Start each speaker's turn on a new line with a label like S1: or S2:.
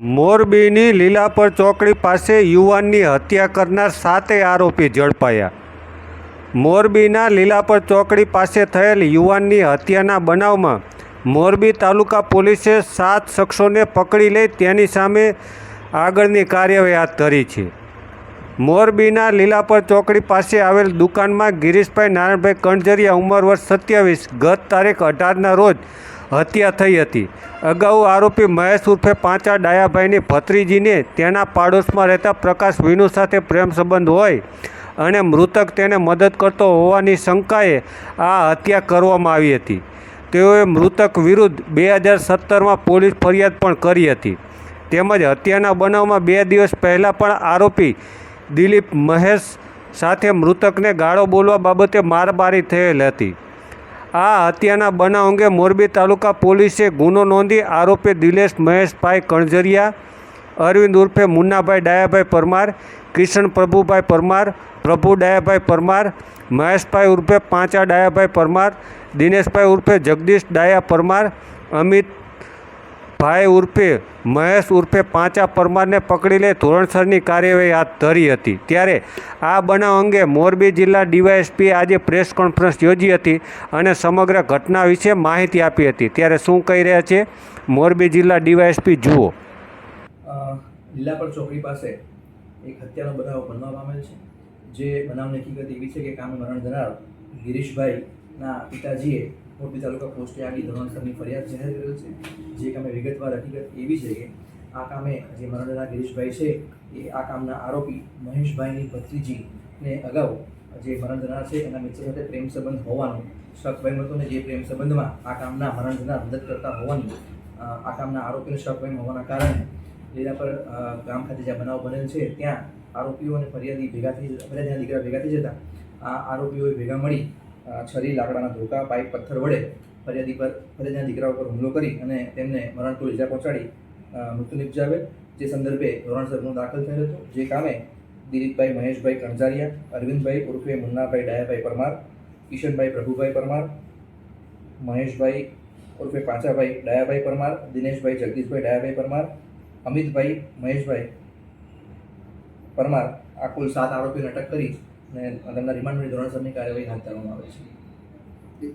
S1: મોરબીની લીલાપર ચોકડી પાસે યુવાનની હત્યા કરનાર સાતે આરોપી ઝડપાયા. મોરબીના લીલાપર ચોકડી પાસે થયેલ યુવાનની હત્યાના બનાવમાં મોરબી તાલુકા પોલીસે સાત શખ્સોને પકડી લઈ તેની સામે આગળની કાર્યવાહી હાથ ધરી છે. મોરબીના લીલાપર ચોકડી પાસે આવેલ દુકાનમાં ગિરીશભાઈ નારાયણભાઈ કણઝરિયા ઉંમર વર્ષ સત્યાવીસ, ગત તારીખ અઢારના રોજ હત્યા થઈ હતી. અગાઉ આરોપી મહેશ ઉર્ફે પાંચા ડાયાભાઈની ભત્રીજીને તેના પાડોશમાં રહેતા પ્રકાશ વિનુ સાથે પ્રેમ સંબંધ હોય અને મૃતક તેને મદદ કરતો હોવાની શંકાએ આ હત્યા કરવામાં આવી હતી. તેઓએ મૃતક વિરુદ્ધ બે હજાર સત્તરમાં પોલીસ ફરિયાદ પણ કરી હતી. તેમજ હત્યાના બનાવમાં બે દિવસ પહેલાં પણ આરોપી દિલીપ મહેશ સાથે મૃતકને ગાળો બોલવા બાબતે મારબારી થયેલ હતી. આ હત્યાના બનાવ અંગે મોરબી તાલુકા પોલીસે ગુનો નોંધી આરોપી દિલેશ મહેશભાઈ કણઝરિયા અરવિંદ ઉર્ફે મુન્નાભાઈ ડાયાભાઈ પરમાર, કિશન પ્રભુભાઈ પરમાર, પ્રભુ ડાયાભાઈ પરમાર, મહેશભાઈ ઉર્ફે પાંચા ડાયાભાઈ પરમાર, દિનેશભાઈ ઉર્ફે જગદીશ ડાયા પરમાર, અમિત ભાઈ ઉર્ફે મહેશ ઉર્ફે પાંચા પરમારને પકડી લે ધોરણસરની કાર્યવાહી હાથ ધરી હતી. ત્યારે આ બનાવ અંગે મોરબી જિલ્લા ડીવાયએસપી આજે પ્રેસ કોન્ફરન્સ યોજી હતી અને સમગ્ર ઘટના વિશે માહિતી આપી હતી. ત્યારે શું કહી રહ્યા છે? મોરબી જિલ્લા ડીવાયએસપી, જુઓ.
S2: લીલાપર ચોકડી પાસે એક હત્યાનો બનાવ બનવા પામેલ છે. જે બનાવની હકીકત એવી છે કે કામે મરણ જનાર ગિરીશભાઈના પિતાજીએ મોરબી તાલુકા પોસ્ટે આગી ધોરણસરની ફરિયાદ જાહેર કરેલ છે. જે કામે વિગતવાર હકીકત એવી છે કે આ કામે જે મરણના ગિરીશભાઈ છે, એ આ કામના આરોપી મહેશભાઈની ભત્રીજીને અગાઉ જે મરણ છે, એના મિત્ર સાથે પ્રેમ સંબંધ હોવાનું શક વહેમ હતો ને જે પ્રેમ સંબંધમાં આ કામના મરણ મદદ કરતા હોવાની આ કામના આરોપીને શક વહેમ હોવાના કારણે લીલા પર ગામ ખાતે જ્યાં બનાવ બનેલ છે, ત્યાં આરોપીઓ અને ફરિયાદી ભેગા થઈ ફરિયાદીના દીકરા ભેગા થઈ જતા, આ આરોપીઓએ ભેગા મળી છરી, લાકડાના ધોકા, પાઇપ, પથ્થર વડે ફરિયાદી પર, ફરિયાદીના દીકરા ઉપર હુમલો કરી અને તેમને મરણતોલ ઇજા પહોંચાડી મૃત્યુ નિપજાવે, જે સંદર્ભે ધોરણસર ગુનો દાખલ થયેલ હતો. જે કામે દિલીપભાઈ, મહેશભાઈ કણઝારિયા, અરવિંદભાઈ ઉર્ફે મુન્નાભાઈ, ડાયાભાઈ પરમાર, કિશનભાઈ પ્રભુભાઈ પરમાર, મહેશભાઈ ઉર્ફે પાંચાભાઈ, ડાયાભાઈ પરમાર, દિનેશભાઈ, જગદીશભાઈ, ડાયાભાઈ પરમાર, અમિતભાઈ, મહેશભાઈ પરમાર આ કુલ સાત આરોપીને અટક કરી અને તેમના રિમાન્ડની ધોરણસરની કાર્યવાહી હાથ ધરવામાં આવે છે.